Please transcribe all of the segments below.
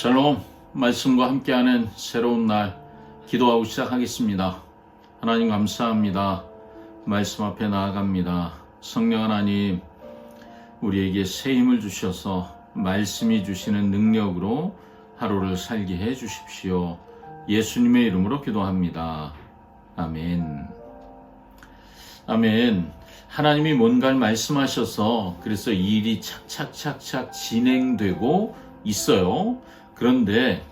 샬롬 말씀과 함께하는 새로운 날 기도하고 시작하겠습니다. 하나님 감사합니다. 말씀 앞에 나아갑니다. 성령 하나님 우리에게 새 힘을 주셔서 말씀이 주시는 능력으로 하루를 살게 해 주십시오. 예수님의 이름으로 기도합니다. 아멘. 아멘. 하나님이 뭔가를 말씀하셔서 그래서 일이 착착착착 진행되고 있어요. 그런데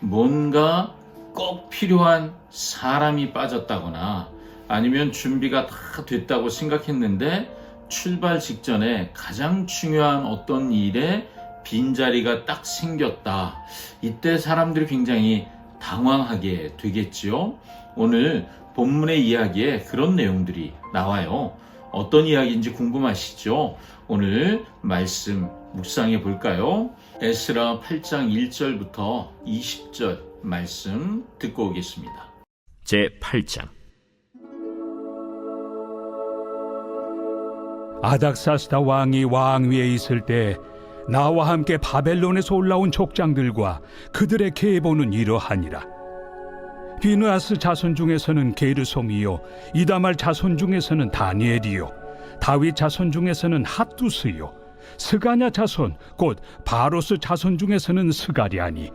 뭔가 꼭 필요한 사람이 빠졌다거나 아니면 준비가 다 됐다고 생각했는데 출발 직전에 가장 중요한 어떤 일에 빈자리가 딱 생겼다. 이때 사람들이 굉장히 당황하게 되겠지요. 오늘 본문의 이야기에 그런 내용들이 나와요. 어떤 이야기인지 궁금하시죠? 오늘 말씀 묵상해 볼까요? 에스라 8장 1절부터 20절 말씀 듣고 오겠습니다. 제 8장 아닥사스다 왕이 왕위에 있을 때 나와 함께 바벨론에서 올라온 족장들과 그들의 계보는 이러하니라. 비누아스 자손 중에서는 게르솜이요 이다말 자손 중에서는 다니엘이요 다윗 자손 중에서는 핫두스요 스가냐 자손 곧 바로스 자손 중에서는 스가리아니.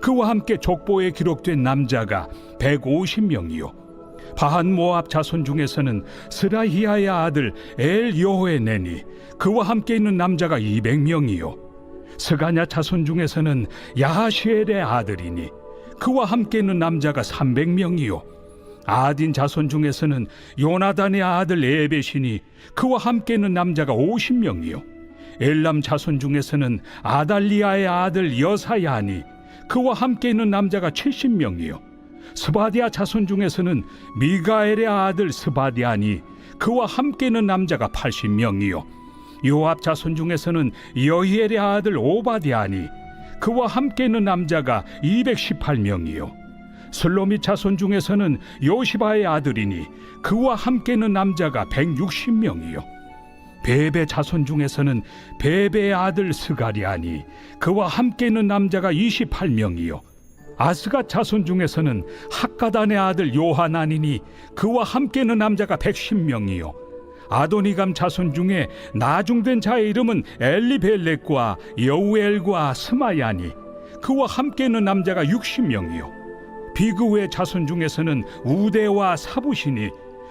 그와 함께 족보에 기록된 남자가 150명이요. 바한 모압 자손 중에서는 스라히아의 아들 엘 여호에네니 그와 함께 있는 남자가 200명이요. 스가냐 자손 중에서는 야하시엘의 아들이니 그와 함께 있는 남자가 300명이요. 아딘 자손 중에서는 요나단의 아들 에베신이 그와 함께 있는 남자가 50명이요 엘람 자손 중에서는 아달리아의 아들 여사야니 그와 함께 있는 남자가 70명이요. 스바디아 자손 중에서는 미가엘의 아들 스바디아니 그와 함께 있는 남자가 80명이요. 요압 자손 중에서는 여히엘의 아들 오바디아니 그와 함께 있는 남자가 218명이요. 슬로미 자손 중에서는 요시바의 아들이니 그와 함께 있는 남자가 160명이요 베베 자손 중에서는 베베의 아들 스가리아니 그와 함께 있는 남자가 28명이요. 아스가 자손 중에서는 학가단의 아들 요하나니니 그와 함께 있는 남자가 110명이요. 아도니감 자손 중에 나중된 자의 이름은 엘리벨렉과 여우엘과 스마야니 그와 함께 있는 남자가 60명이요. 비그의 자손 중에서는 우대와 사부시니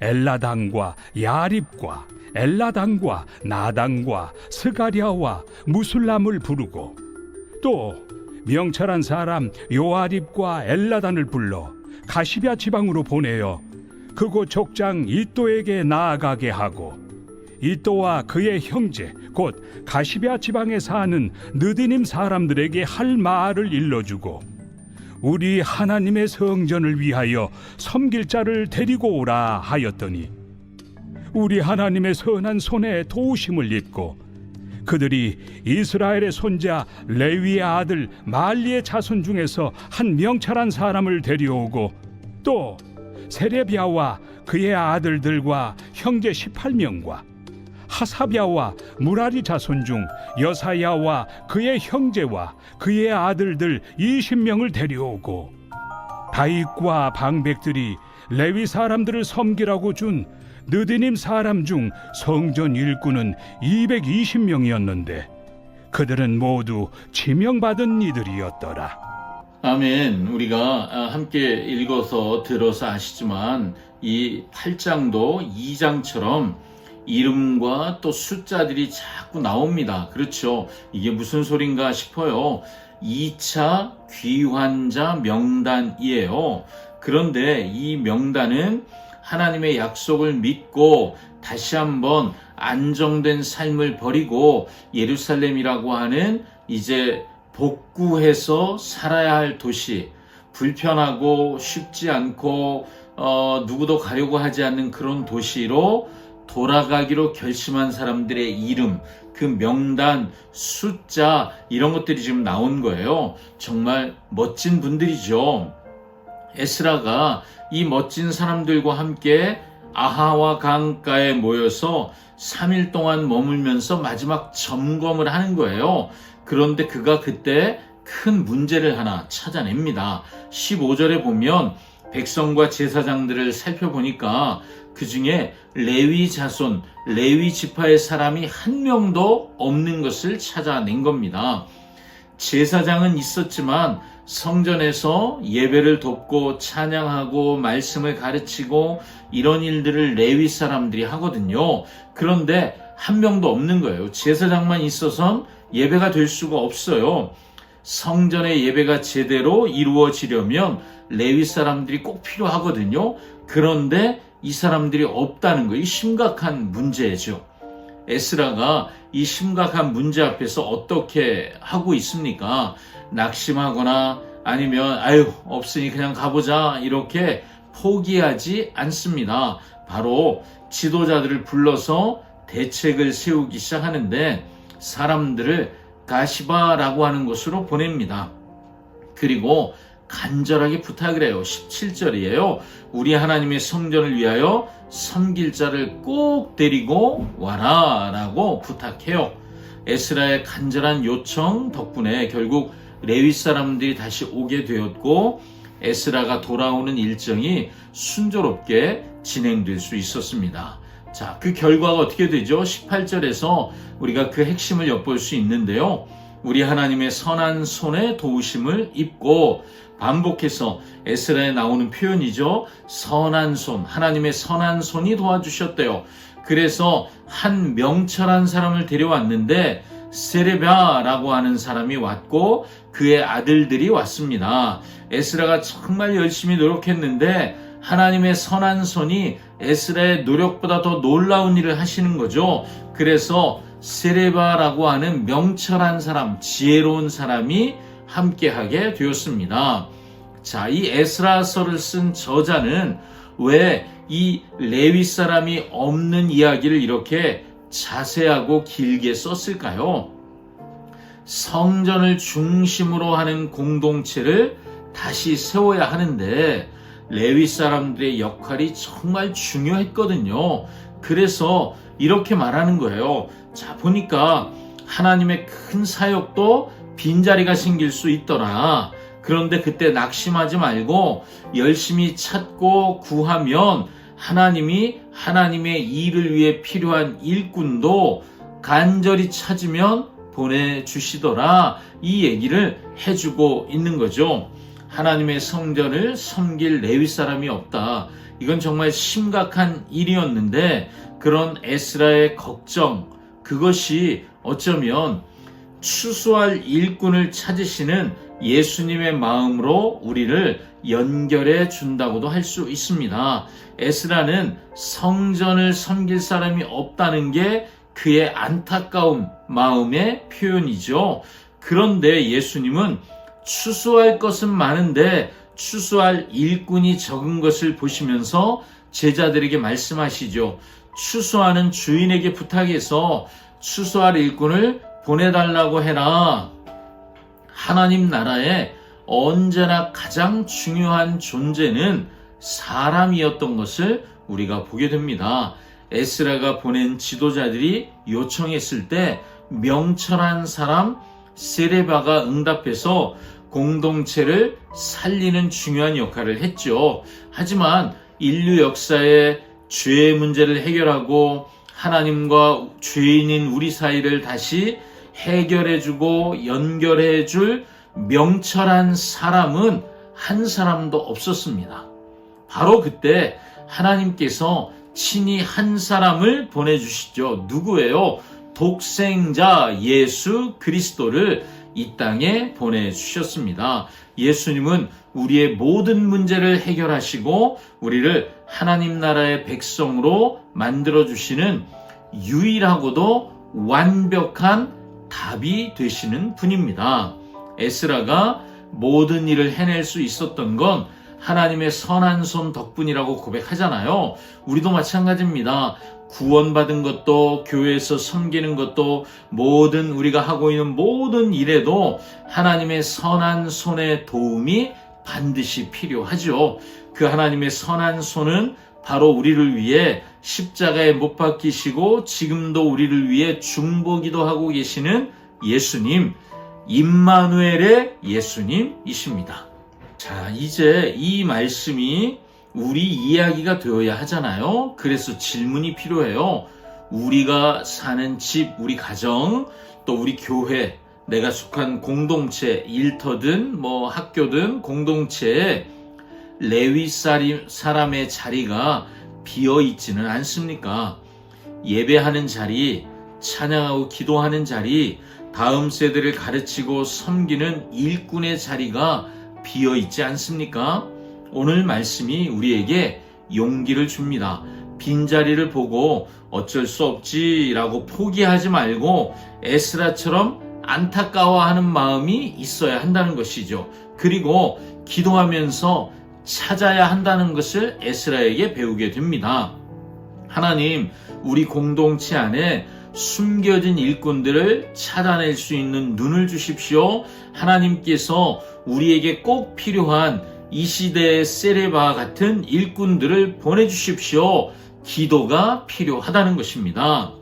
엘라당과 야립과 엘라당과 나당과 스가랴와 무술람을 부르고 또 명철한 사람 요아립과 엘라단을 불러 가시비아 지방으로 보내어 그곳 족장 이또에게 나아가게 하고 이또와 그의 형제 곧 가시비아 지방에 사는 느디님 사람들에게 할 말을 일러주고 우리 하나님의 성전을 위하여 섬길 자를 데리고 오라 하였더니 우리 하나님의 선한 손에 도우심을 입고 그들이 이스라엘의 손자 레위의 아들 말리의 자손 중에서 한 명철한 사람을 데려오고 또 세레비아와 그의 아들들과 형제 18명과 하사비아와 무라리 자손 중 여사야와 그의 형제와 그의 아들들 20명을 데려오고 다윗과 방백들이 레위 사람들을 섬기라고 준 느디님 사람 중 성전 일꾼은 220명이었는데 그들은 모두 지명받은 이들이었더라. 아멘. 우리가 아, 함께 읽어서 들어서 아시지만 이 8장도 2장처럼 이름과 또 숫자들이 자꾸 나옵니다. 그렇죠. 이게 무슨 소린가 싶어요. 2차 귀환자 명단이에요. 그런데 이 명단은 하나님의 약속을 믿고 다시 한번 안정된 삶을 버리고 예루살렘이라고 하는 이제 복구해서 살아야 할 도시, 불편하고 쉽지 않고 어, 누구도 가려고 하지 않는 그런 도시로 돌아가기로 결심한 사람들의 이름, 그 명단, 숫자 이런 것들이 지금 나온 거예요. 정말 멋진 분들이죠. 에스라가 이 멋진 사람들과 함께 아하와 강가에 모여서 3일 동안 머물면서 마지막 점검을 하는 거예요. 그런데 그가 그때 큰 문제를 하나 찾아냅니다. 15절에 보면 백성과 제사장들을 살펴보니까 그 중에 레위 자손, 레위 지파의 사람이 한 명도 없는 것을 찾아낸 겁니다. 제사장은 있었지만 성전에서 예배를 돕고 찬양하고 말씀을 가르치고 이런 일들을 레위 사람들이 하거든요. 그런데 한 명도 없는 거예요. 제사장만 있어선 예배가 될 수가 없어요. 성전의 예배가 제대로 이루어지려면 레위 사람들이 꼭 필요하거든요. 그런데 이 사람들이 없다는 거, 이 심각한 문제죠. 에스라가 이 심각한 문제 앞에서 어떻게 하고 있습니까? 낙심하거나 아니면 아유 없으니 그냥 가보자 이렇게 포기하지 않습니다. 바로 지도자들을 불러서 대책을 세우기 시작하는데 사람들을 가시바라고 하는 곳으로 보냅니다. 그리고 간절하게 부탁을 해요. 17절이에요. 우리 하나님의 성전을 위하여 섬길 자를 꼭 데리고 와라 라고 부탁해요. 에스라의 간절한 요청 덕분에 결국 레위 사람들이 다시 오게 되었고 에스라가 돌아오는 일정이 순조롭게 진행될 수 있었습니다. 자, 그 결과가 어떻게 되죠? 18절에서 우리가 그 핵심을 엿볼 수 있는데요. 우리 하나님의 선한 손에 도우심을 입고 반복해서 에스라에 나오는 표현이죠. 선한 손, 하나님의 선한 손이 도와주셨대요. 그래서 한 명철한 사람을 데려왔는데 세레바라고 하는 사람이 왔고 그의 아들들이 왔습니다. 에스라가 정말 열심히 노력했는데 하나님의 선한 손이 에스라의 노력보다 더 놀라운 일을 하시는 거죠. 그래서 세레바라고 하는 명철한 사람, 지혜로운 사람이 함께하게 되었습니다. 자, 이 에스라서를 쓴 저자는 왜 이 레위 사람이 없는 이야기를 이렇게 자세하고 길게 썼을까요? 성전을 중심으로 하는 공동체를 다시 세워야 하는데 레위 사람들의 역할이 정말 중요했거든요. 그래서 이렇게 말하는 거예요. 자, 보니까 하나님의 큰 사역도 빈자리가 생길 수 있더라. 그런데 그때 낙심하지 말고 열심히 찾고 구하면 하나님이 하나님의 일을 위해 필요한 일꾼도 간절히 찾으면 보내주시더라. 이 얘기를 해주고 있는 거죠. 하나님의 성전을 섬길 레위 사람이 없다. 이건 정말 심각한 일이었는데 그런 에스라의 걱정, 그것이 어쩌면 추수할 일꾼을 찾으시는 예수님의 마음으로 우리를 연결해 준다고도 할 수 있습니다. 에스라는 성전을 섬길 사람이 없다는 게 그의 안타까운 마음의 표현이죠. 그런데 예수님은 추수할 것은 많은데 추수할 일꾼이 적은 것을 보시면서 제자들에게 말씀하시죠. 추수하는 주인에게 부탁해서 추수할 일꾼을 보내달라고 해라. 하나님 나라에 언제나 가장 중요한 존재는 사람이었던 것을 우리가 보게 됩니다. 에스라가 보낸 지도자들이 요청했을 때 명철한 사람 세레바가 응답해서 공동체를 살리는 중요한 역할을 했죠. 하지만 인류 역사의 죄의 문제를 해결하고 하나님과 죄인인 우리 사이를 다시 해결해주고 연결해줄 명철한 사람은 한 사람도 없었습니다. 바로 그때 하나님께서 친히 한 사람을 보내주시죠. 누구예요? 독생자 예수 그리스도를 이 땅에 보내주셨습니다. 예수님은 우리의 모든 문제를 해결하시고 우리를 하나님 나라의 백성으로 만들어주시는 유일하고도 완벽한 답이 되시는 분입니다. 에스라가 모든 일을 해낼 수 있었던 건 하나님의 선한 손 덕분이라고 고백하잖아요. 우리도 마찬가지입니다. 구원받은 것도 교회에서 섬기는 것도 모든 우리가 하고 있는 모든 일에도 하나님의 선한 손의 도움이 반드시 필요하죠. 그 하나님의 선한 손은 바로 우리를 위해 십자가에 못 박히시고 지금도 우리를 위해 중보기도 하고 계시는 예수님, 임마누엘의 예수님이십니다. 자, 이제 이 말씀이 우리 이야기가 되어야 하잖아요. 그래서 질문이 필요해요. 우리가 사는 집, 우리 가정, 또 우리 교회, 내가 속한 공동체, 일터든 뭐 학교든 공동체에 레위 사람의 자리가 비어 있지는 않습니까? 예배하는 자리, 찬양하고 기도하는 자리, 다음 세대를 가르치고 섬기는 일꾼의 자리가 비어 있지 않습니까? 오늘 말씀이 우리에게 용기를 줍니다. 빈자리를 보고 어쩔 수 없지라고 포기하지 말고 에스라처럼 안타까워하는 마음이 있어야 한다는 것이죠. 그리고 기도하면서 찾아야 한다는 것을 에스라에게 배우게 됩니다. 하나님, 우리 공동체 안에 숨겨진 일꾼들을 찾아낼 수 있는 눈을 주십시오. 하나님께서 우리에게 꼭 필요한 이 시대의 세레바 같은 일꾼들을 보내주십시오. 기도가 필요하다는 것입니다.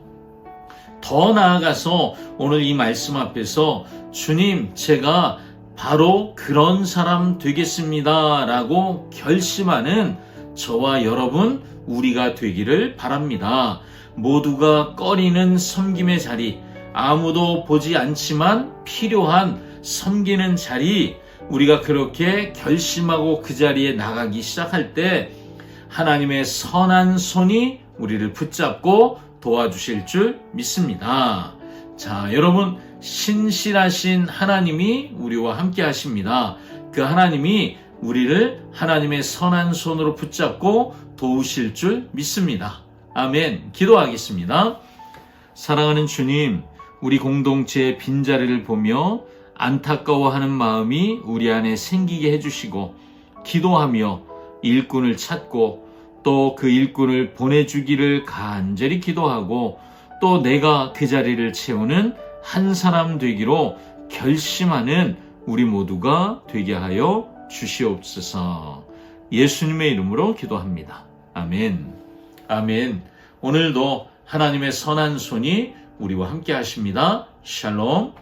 더 나아가서 오늘 이 말씀 앞에서 주님, 제가 바로 그런 사람 되겠습니다. 라고 결심하는 저와 여러분, 우리가 되기를 바랍니다. 모두가 꺼리는 섬김의 자리, 아무도 보지 않지만 필요한 섬기는 자리, 우리가 그렇게 결심하고 그 자리에 나가기 시작할 때 하나님의 선한 손이 우리를 붙잡고 도와주실 줄 믿습니다. 자, 여러분, 신실하신 하나님이 우리와 함께 하십니다. 그 하나님이 우리를 하나님의 선한 손으로 붙잡고 도우실 줄 믿습니다. 아멘. 기도하겠습니다. 사랑하는 주님, 우리 공동체의 빈자리를 보며 안타까워하는 마음이 우리 안에 생기게 해주시고, 기도하며 일꾼을 찾고, 또 그 일꾼을 보내주기를 간절히 기도하고, 또 내가 그 자리를 채우는 한 사람 되기로 결심하는 우리 모두가 되게 하여 주시옵소서. 예수님의 이름으로 기도합니다. 아멘. 아멘. 오늘도 하나님의 선한 손이 우리와 함께 하십니다. 샬롬.